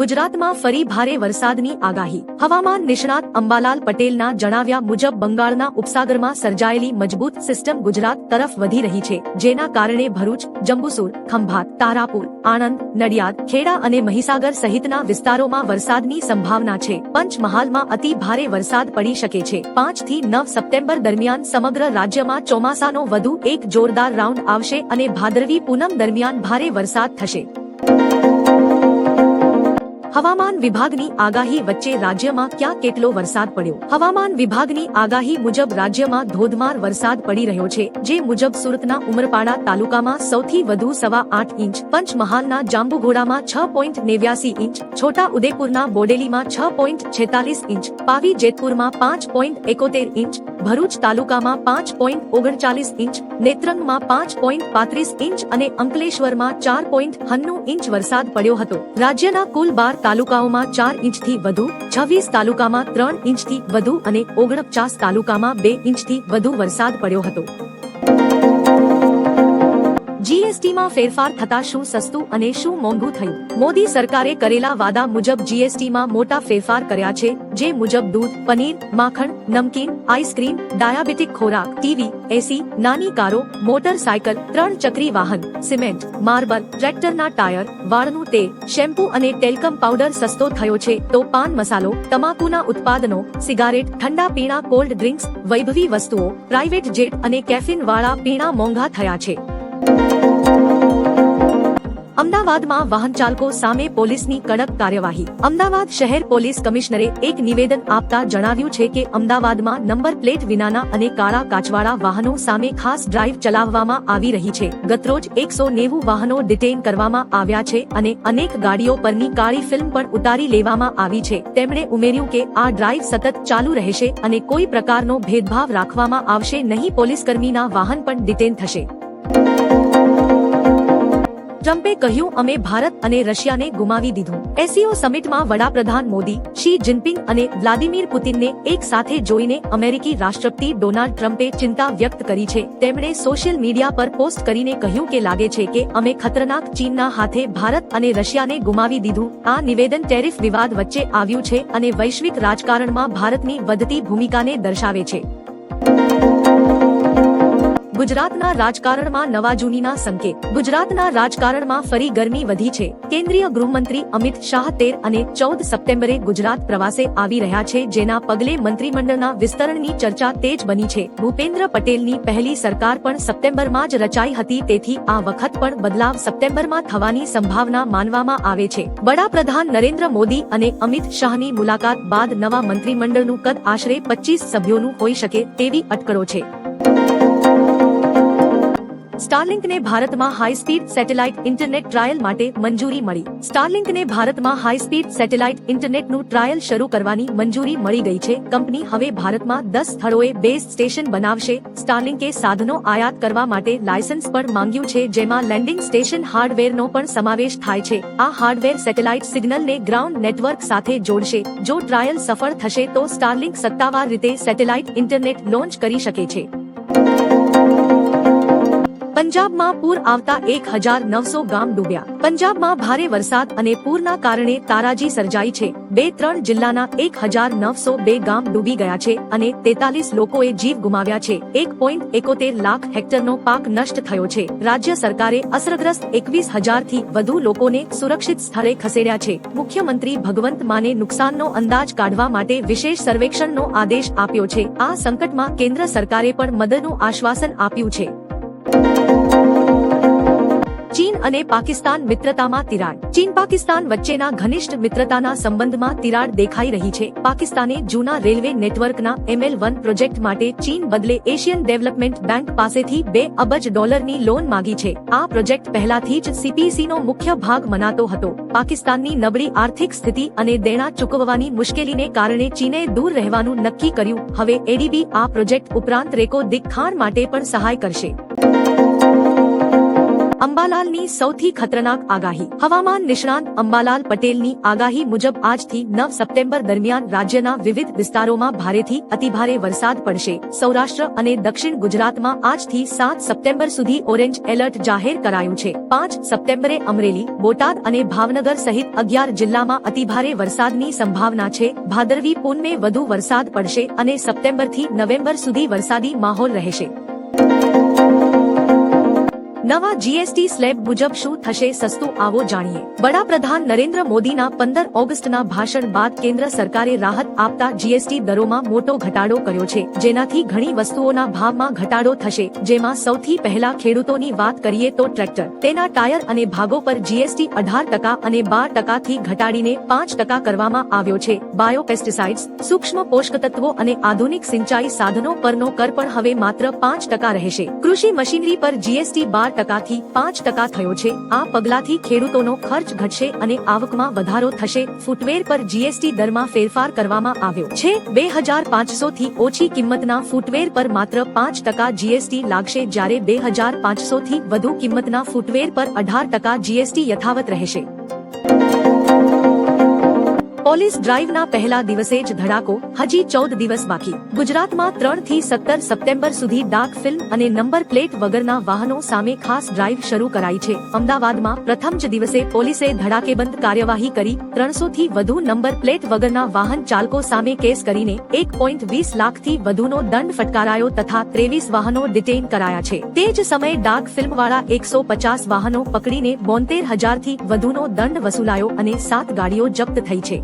ગુજરાતમાં ફરી ભારે વરસાદની આગાહી. હવામાન નિષ્ણાત અંબાલાલ પટેલના જણાવ્યા મુજબ બંગાળના ઉપસાગરમાં સર્જાયેલી મજબૂત સિસ્ટમ ગુજરાત તરફ વધી રહી છે, જેના કારણે ભરૂચ, જંબુસુર, ખંભાત, તારાપુર, આણંદ, નડિયાદ, ખેડા અને મહીસાગર સહિતના વિસ્તારોમાં વરસાદની સંભાવના છે. પંચમહાલમાં અતિ ભારે વરસાદ પડી શકે છે. પાંચથી નવ સપ્ટેમ્બર દરમિયાન સમગ્ર રાજ્યમાં ચોમાસાનો વધુ એક જોરદાર રાઉન્ડ આવશે અને ભાદરવી પૂનમ દરમિયાન ભારે વરસાદ થશે. હવામાન વિભાગની આગાહી વચ્ચે રાજ્યમાં ક્યાં કેટલો વરસાદ પડ્યો? હવામાન વિભાગની આગાહી મુજબ રાજ્યમાં ધોધમાર વરસાદ પડી રહ્યો છે, જે મુજબ સુરતના ઉમરપાડા તાલુકામાં સૌથી વધુ સવા આઠ ઇંચ, પંચમહાલના જાંબુઘોડામાં છ પોઈન્ટ નેવ્યાસી ઇંચ, છોટા ઉદેપુરના બોડેલીમાં છ પોઈન્ટ છેતાલીસ ઇંચ, પાવી જેતપુરમાં પાંચ પોઈન્ટ એકોતેર ઇંચ ભરૂચ તાલુકામાં પાંચ પોઈન્ટ ઓગણચાલીસ ઇંચ, નેત્રંગમાં પાંચ પોઈન્ટ પાંત્રીસ ઇંચ અને અંકલેશ્વરમાં ચાર પોઈન્ટ હન્નું ઇંચ વરસાદ પડ્યો હતો. રાજ્યના કુલ બાર તાલુકાઓમાં ચાર ઇંચથી વધુ, છવ્વીસ તાલુકામાં ત્રણ ઇંચથી વધુ અને ઓગણપચાસ તાલુકામાં બે ઇંચથી વધુ વરસાદ પડ્યો હતો. જીએસટીમાં ફેરફાર થતા શું સસ્તું અને શું મોંઘું થયું? મોદી સરકારે કરેલા વાદા મુજબ જીએસટીમાં મોટા ફેરફાર કર્યા છે, જે મુજબ દૂધ, પનીર, માખણ, નમકીન, આઈસ્ક્રીમ, ડાયાબિટીક ખોરાક, ટીવી, એસી, નાની કારો, મોટરસાયકલ, ત્રણ ચક્રી વાહન, સિમેન્ટ, માર્બલ, ટ્રેક્ટરના ટાયર, વાળનું તેલ, શેમ્પૂ અને ટેલ્કમ પાવડર સસ્તો થયો છે, તો પાન મસાલો, તમાકુના ઉત્પાદનો, સિગારેટ, ઠંડા પીણા, કોલ્ડ ડ્રિંક્સ, વૈભવી વસ્તુઓ, પ્રાઇવેટ જેટ અને કેફિન વાળા પીણા મોંઘા થયા છે. અમદાવાદમાં વાહન ચાલકો સામે પોલીસની કડક કાર્યવાહી. અમદાવાદ શહેર પોલીસ કમિશનરે એક નિવેદન આપતા જણાવ્યું છે કે અમદાવાદમાં નંબર પ્લેટ વિનાના અને કાળા કાચવાળા વાહનો સામે ખાસ ડ્રાઈવ ચલાવવામાં આવી રહી છે. ગતરોજ એકસો નેવું વાહનો ડિટેઇન કરવામાં આવ્યા છે અને અનેક ગાડીઓ પરની કાળી ફિલ્મ પણ ઉતારી લેવામાં આવી છે. તેમણે ઉમેર્યું કે આ ડ્રાઈવ સતત ચાલુ રહેશે અને કોઈ પ્રકારનો ભેદભાવ રાખવામાં આવશે નહીં. પોલીસકર્મીના વાહન પણ ડિટેન થશે. ટ્રમ્પે કહ્યું, અમે ભારત અને રશિયાને ગુમાવી દીધું. એસીઓ સમિટમાં વડાપ્રધાન મોદી, શી જિનપિંગ અને વ્લાદિમીર પુતિનને એક સાથે જોઈને અમેરિકી રાષ્ટ્રપતિ ડોનાલ્ડ ટ્રમ્પે ચિંતા વ્યક્ત કરી છે. તેમણે સોશિયલ મીડિયા પર પોસ્ટ કરીને કહ્યું કે લાગે છે કે અમે ખતરનાક ચીનના હાથે ભારત અને રશિયાને ગુમાવી દીધું. આ નિવેદન ટેરિફ વિવાદ વચ્ચે આવ્યું છે અને વૈશ્વિક રાજકારણમાં ભારતની વધતી ભૂમિકાને દર્શાવે છે. ગુજરાતના રાજકારણમાં નવા જૂનીના સંકેત. ગુજરાતના રાજકારણમાં ફરી ગરમી વધી છે. કેન્દ્રીય ગૃહમંત્રી અમિત શાહ તેર અને ચૌદ સપ્ટેમ્બરે ગુજરાત પ્રવાસે આવી રહ્યા છે, જેના પગલે મંત્રીમંડળના વિસ્તરણની ચર્ચા તેજ બની છે. ભૂપેન્દ્ર પટેલની પહેલી સરકાર પણ સપ્ટેમ્બરમાં જ રચાઈ હતી, તેથી આ વખત પણ બદલાવ સપ્ટેમ્બરમાં થવાની સંભાવના માનવામાં આવે છે. વડાપ્રધાન નરેન્દ્ર મોદી અને અમિત શાહની મુલાકાત બાદ નવા મંત્રીમંડળનું કદ આશરે પચીસ સભ્યોનું હોઈ શકે તેવી અટકળો છે. સ્ટારલિંકને ભારતમાં high speed satellite internet trial માટે મંજૂરી મળી. સ્ટારલિંકને ભારતમાં હાઈ સ્પીડ સેટેલાઇટ ઇન્ટરનેટનું ટ્રાયલ શરૂ કરવાની મંજૂરી મળી ગઈ છે. કંપની હવે ભારતમાં દસ સ્થળોએ બેઝ સ્ટેશન બનાવશે. સ્ટારલિંકે સાધનો આયાત કરવા માટે લાયસન્સ પણ માંગ્યું છે, જેમાં લેન્ડિંગ સ્ટેશન હાર્ડવેરનો પણ સમાવેશ થાય છે. આ હાર્ડવેર સેટેલાઇટ સિગ્નલને ગ્રાઉન્ડ નેટવર્ક સાથે જોડશે. જો ટ્રાયલ સફળ થશે તો સ્ટારલિંક સત્તાવાર રીતે સેટેલાઇટ ઇન્ટરનેટ લોન્ચ કરી શકે છે. પંજાબમાં પૂર આવતા એક હજાર નવસો ગામ ડૂબ્યા. પંજાબમાં ભારે વરસાદ અને પૂરના કારણે તારાજી સર્જાઈ છે. બે ત્રણ જિલ્લાના એક હજાર નવસો બે ગામ ડૂબી ગયા છે અને તેતાલીસ લોકોએ જીવ ગુમાવ્યા છે. એક પોઈન્ટ એકોતેર લાખ હેક્ટરનો પાક નષ્ટ થયો છે. રાજ્ય સરકારે અસરગ્રસ્ત એકવીસ હજારથી વધુ લોકોને સુરક્ષિત સ્થળે ખસેડ્યા છે. મુખ્યમંત્રી ભગવંત માને નુકસાનનો અંદાજ કાઢવા માટે વિશેષ સર્વેક્ષણનો આદેશ આપ્યો છે. આ સંકટમાં કેન્દ્ર સરકારે પણ મદદનું આશ્વાસન આપ્યું છે. ચીન અને પાકિસ્તાન મિત્રતામાં તિરાડ. ચીન પાકિસ્તાન વચ્ચેના ઘનિષ્ઠ મિત્રતાના સંબંધમાં તિરાડ દેખાઈ રહી છે. પાકિસ્તાને જૂના રેલવે નેટવર્કના એમએલ વન પ્રોજેક્ટ માટે ચીન બદલે એશિયન ડેવલપમેન્ટ બેંક પાસેથી બે અબજ ડોલરની લોન માંગી છે. આ પ્રોજેક્ટ પહેલાથી જ સીપીસીનો મુખ્ય ભાગ મનાતો હતો. પાકિસ્તાનની નબળી આર્થિક સ્થિતિ અને દેણા ચૂકવવાની મુશ્કેલીને કારણે ચીને દૂર રહેવાનું નક્કી કર્યું. હવે એડીબી આ પ્રોજેક્ટ ઉપરાંત રેકો દિખાણ માટે પણ સહાય કરશે. અંબાલાલની સૌથી ખતરનાક આગાહી. હવામાન નિષ્ણાંત અંબાલાલ પટેલની આગાહી મુજબ આજથી નવ સપ્ટેમ્બર દરમિયાન રાજ્યના વિવિધ વિસ્તારોમાં ભારેથી અતિભારે વરસાદ પડશે. સૌરાષ્ટ્ર અને દક્ષિણ ગુજરાતમાં આજથી સાત સપ્ટેમ્બર સુધી ઓરેન્જ એલર્ટ જાહેર કરાયું છે. પાંચ સપ્ટેમ્બરે અમરેલી, બોટાદ અને ભાવનગર સહિત અગિયાર જિલ્લામાં અતિભારે વરસાદની સંભાવના છે. ભાદરવી પૂનમે વધુ વરસાદ પડશે અને સપ્ટેમ્બરથી નવેમ્બર સુધી વરસાદી માહોલ રહેશે. નવા જીએસટી સ્લેબ મુજબ શું થશે સસ્તું આવો જાણીએ. વડાપ્રધાન નરેન્દ્ર મોદીના પંદર ઓગસ્ટના ભાષણ બાદ કેન્દ્ર સરકારે રાહત આપતા જીએસટી દરોમાં મોટો ઘટાડો કર્યો છે. જેનાથી ઘણી વસ્તુઓના ભાવમાં ઘટાડો થશે. જેમાં સૌથી પહેલા ખેડૂતોની વાત કરીએ તો ટ્રેક્ટર. તેના ટાયર અને ભાગો પર જીએસટી અઢાર ટકા અને બાર ટકાથી ઘટાડીને પાંચ ટકા કરવામાં આવ્યો છે. બાયો પેસ્ટિસાઇડ્સ સૂક્ષ્મ પોષક તત્વો અને આધુનિક સિંચાઈ સાધનો પરનો કર પણ હવે માત્ર પાંચ ટકા રહેશે. કૃષિ મશીનરી પર જીએસટી બાર ટકાથી પાંચ ટકા થયો છે. આ પગલાથી ખેડૂતોનો ખર્ચ ઘટશે અને આવકમાં વધારો થશે. ફૂટવેર પર જીએસટી દરમાં ફેરફાર કરવામાં આવ્યો છે. બે હજાર પાંચસો થી ઓછી કિંમતના ફૂટવેર પર માત્ર પાંચ ટકા જીએસટી લાગશે જ્યારે બે હજાર પાંચસો થી વધુ કિંમતના ફૂટવેર પર અઢાર ટકા જીએસટી યથાવત રહેશે. પોલીસ ડ્રાઈવના પહેલા દિવસે જ ધડાકો, હજી ચૌદ દિવસ બાકી. ગુજરાતમાં ત્રણથી સત્તર સપ્ટેમ્બર સુધી ડાક ફિલ્મ અને નંબર પ્લેટ વગરના વાહનો સામે ખાસ ડ્રાઈવ શરૂ કરાઈ છે. અમદાવાદમાં પ્રથમ જ દિવસે પોલીસે ધડાકેબંધ કાર્યવાહી કરી, ત્રણસો થી વધુ નંબર પ્લેટ વગરના વાહન ચાલકો સામે કેસ કરીને એક પોઈન્ટ વીસ લાખથી વધુનો દંડ ફટકારાયો તથા ત્રેવીસ વાહનો ડિટેઇન કરાયા છે. તે જ સમયે ડાક ફિલ્મવાળા એકસો પચાસ વાહનો પકડીને બોતેર હજારથી વધુનો દંડ વસૂલાયો અને સાત ગાડીઓ જપ્ત થઈ છે.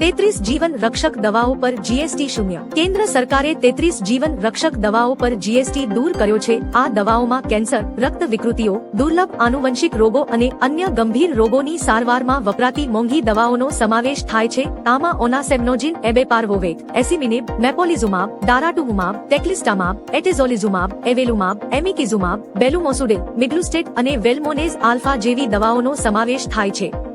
તેત્રીસ જીવન રક્ષક દવાઓ પર જીએસટી શૂન્ય. કેન્દ્ર સરકારે તેત્રીસ જીવન રક્ષક દવાઓ પર જીએસટી દૂર કર્યો છે. આ દવાઓમાં કેન્સર, રક્ત વિકૃતિઓ, દુર્લભ આનુવંશિક રોગો અને અન્ય ગંભીર રોગોની સારવારમાં વપરાતી મોંઘી દવાઓનો સમાવેશ થાય છે. આમાં ઓનાસેમ્નોજિન એબેપાર્વોવેક એસિમિનિબ, મેપોલિઝુમાબ ડારાટુવુમાબ ટેક્લિસ્ટામાબ, એટેઝોલિઝુમાબ, એવેલુમાબ, એમિકિઝુમાબ, બેલુમોસુડે મિગ્લુસ્ટેટ અને વેલ્મોનેઝ આલ્ફા જેવી દવાઓનો સમાવેશ થાય છે.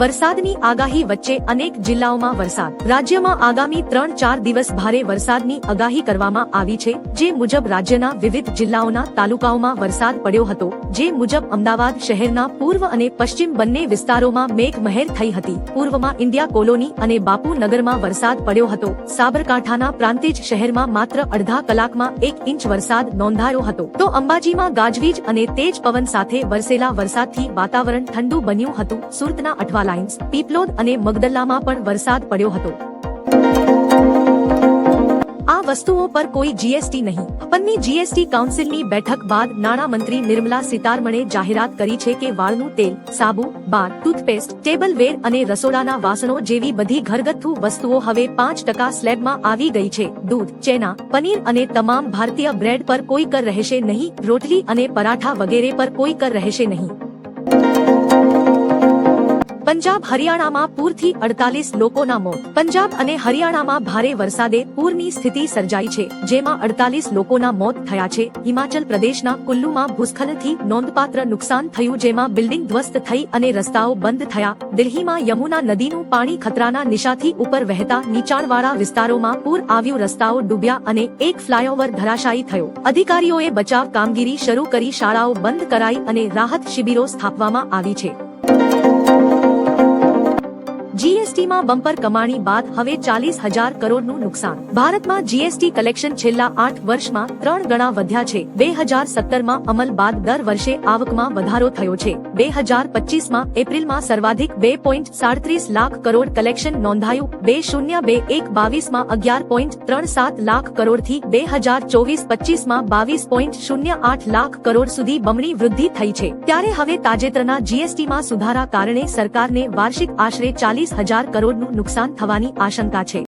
વરસાદની આગાહી વચ્ચે અનેક જિલ્લાઓમાં વરસાદ. રાજ્યમાં આગામી ત્રણ ચાર દિવસ ભારે વરસાદની આગાહી કરવામાં આવી છે, જે મુજબ રાજ્યના વિવિધ જિલ્લાઓના તાલુકાઓમાં વરસાદ પડ્યો હતો, જે મુજબ અમદાવાદ શહેરના પૂર્વ અને પશ્ચિમ બંને વિસ્તારોમાં મેઘમહેર થઈ હતી. પૂર્વમાં ઇન્ડિયા કોલોની અને બાપુનગરમાં વરસાદ પડ્યો હતો. સાબરકાંઠાના પ્રાંતિજ શહેરમાં માત્ર અડધા કલાકમાં એક ઇંચ વરસાદ નોંધાયો હતો. તો અંબાજીમાં ગાજવીજ અને તેજ પવન સાથે વરસેલા વરસાદથી વાતાવરણ ઠંડુ બન્યું હતું. સુરતના અઠવાલા લાઇન્સ, પીપલોદ અને મગદલ્લામાં પણ વરસાદ પડ્યો હતો. આ વસ્તુઓ પર કોઈ જીએસટી નહીં. પન્ની જીએસટી કાઉન્સિલની બેઠક બાદ નાણામંત્રી નિર્મલા સીતારમણે જાહેરાત કરી છે કે વાળનું તેલ, સાબુ, બાર, ટૂથપેસ્ટ, ટેબલ વેર અને રસોડાના વાસણો જેવી બધી ઘરગથ્થુ વસ્તુઓ હવે પાંચ ટકા સ્લેબમાં આવી ગઈ છે. દૂધ, ચેના, પનીર અને તમામ ભારતીય બ્રેડ પર કોઈ કર રહેશે નહીં. રોટલી અને પરાઠા વગેરે પર કોઈ કર રહેશે નહીં. પંજાબ હરિયાણામાં પૂરથી અડતાલીસ લોકોના મોત. પંજાબ અને હરિયાણામાં ભારે વરસાદે પૂરની સ્થિતિ સર્જાઈ છે, જેમાં અડતાલીસ લોકોના મોત થયા છે. હિમાચલ પ્રદેશના કુલ્લુમાં ભૂસ્ખલનથી નોંધપાત્ર નુકસાન થયું, જેમાં બિલ્ડિંગ ધ્વસ્ત થઈ અને રસ્તાઓ બંધ થયા. દિલ્હીમાં યમુના નદીનું પાણી ખતરાના નિશાથી ઉપર વહેતા નીચાણવાળા વિસ્તારોમાં પૂર આવ્યું, રસ્તાઓ ડૂબ્યા અને એક ફ્લાયઓવર ધરાશાયી થયો. અધિકારીઓએ બચાવ કામગીરી શરૂ કરી, શાળાઓ બંધ કરાઈ અને રાહત શિબિરો સ્થાપવામાં આવી છે. જીએસટીમાં બમ્પર કમાણી બાદ હવે ચાલીસ હજાર કરોડનું નુકસાન. ભારતમાં જીએસટી કલેક્શન છેલ્લા આઠ વર્ષમાં ત્રણ ગણા વધ્યા છે. બે હજાર સત્તરમાં અમલ બાદ દર વર્ષે આવકમાં વધારો થયો છે. બે હજાર પચીસમાં એપ્રિલમાં સર્વાધિક બે પોઈન્ટ સાડત્રીસ લાખ કરોડ કલેક્શન નોંધાયું. બે શૂન્ય બે એક બાવીસમાં અગિયાર પોઈન્ટ ત્રણ સાત લાખ કરોડથી બે હજાર ચોવીસ પચીસમાં બાવીસ પોઈન્ટ શૂન્ય આઠ લાખ કરોડ સુધી બમણી વૃદ્ધિ થઈ છે. ત્યારે હવે તાજેતરના જીએસટીમાં સુધારા કારણે સરકારને વાર્ષિક આશરે ચાલીસ હજાર કરોડનું નુકસાન થવાની આશંકા છે.